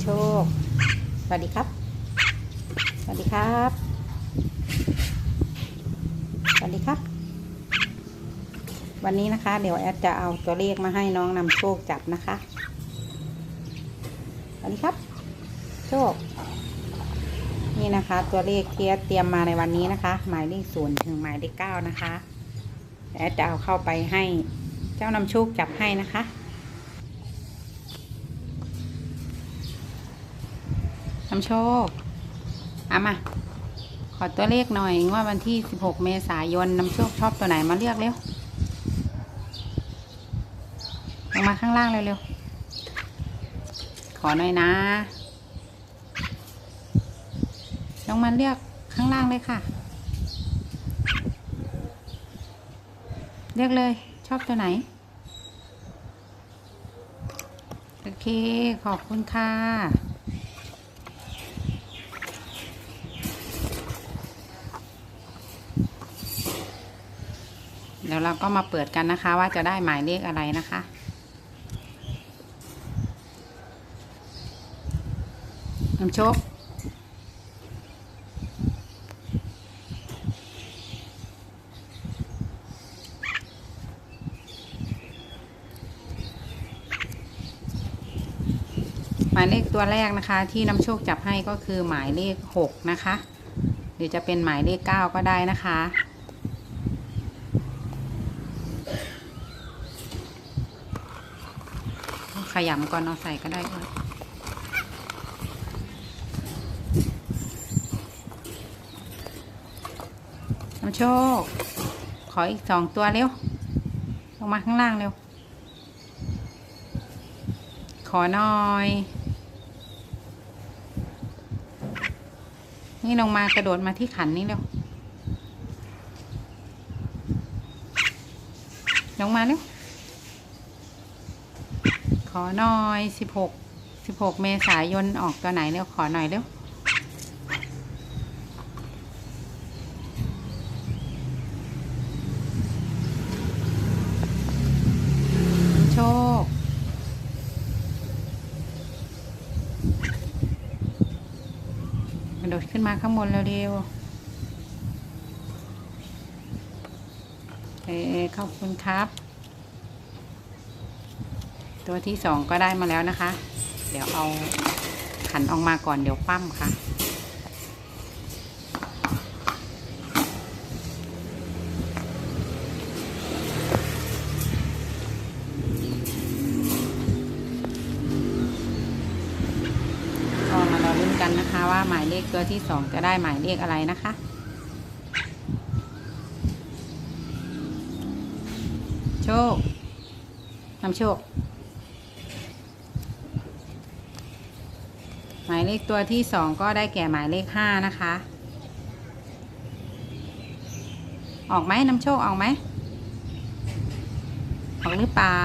ำโชค สวัสดีครับ สวัสดีครับ สวัสดีครับ วันนี้นะคะ เดี๋ยวแอดจะเอาตัวเลขมาให้น้องนำโชคจับนะคะ สวัสดีครับ โชค นี่นะคะ ตัวเลขที่แอดเตรียมมาในวันนี้นะคะ หมายเลขศูนย์ถึงหมายเลขเก้านะคะแอดจะเอาเข้าไปให้เจ้านำโชคจับให้นะคะ นำโชคเอามา ขอตัวเลขหน่อยว่าวันที่ 16 เมษายนนำโชคชอบตัวไหนมาเลือกเร็วลงมาข้างล่างเร็วๆ ขอหน่อยนะ ลงมาเลือกข้างล่างเลยค่ะ เลือกเลยชอบตัวไหน โอเค ขอบคุณค่ะ เดี๋ยวเราก็มาเปิดกันนะคะว่าจะได้หมายเลขอะไรนะคะ น้ำโชคหมายเลขตัวแรกนะคะ ที่น้ำโชคจับให้ก็คือหมายเลขหกนะคะ หรือจะเป็นหมายเลขเก้าก็ได้นะคะ ยำก่อนเอาใส่ก็ได้ค่ะน้ำโชค ขออีกสองตัวเร็ว ลงมาข้างล่างเร็ว ขอหน่อย นี่ลงมากระโดดมาที่ขันนี่เร็ว ลงมาเร็ว ขอหน่อยสิบหกสิบหกเมษายนออกตัวไหนเร็วขอหน่อยเร็วโชคกระโดดขึ้นมาข้างบนเร็วๆเอขอบคุณครับ ตัวที่สองก็ได้มาแล้วนะคะ เดี๋ยวเอาขันออกมาก่อนเดี๋ยวปั้มค่ะ ก็มาเราลุ้นกันนะคะว่าหมายเลขตัวที่สองจะได้หมายเลขอะไรนะคะโชคนำโชค หมายเลขตัวที่สองก็ได้แก่หมายเลขห้านะคะ ออกไหมน้ำโชคออกไหมออกหรือเปล่า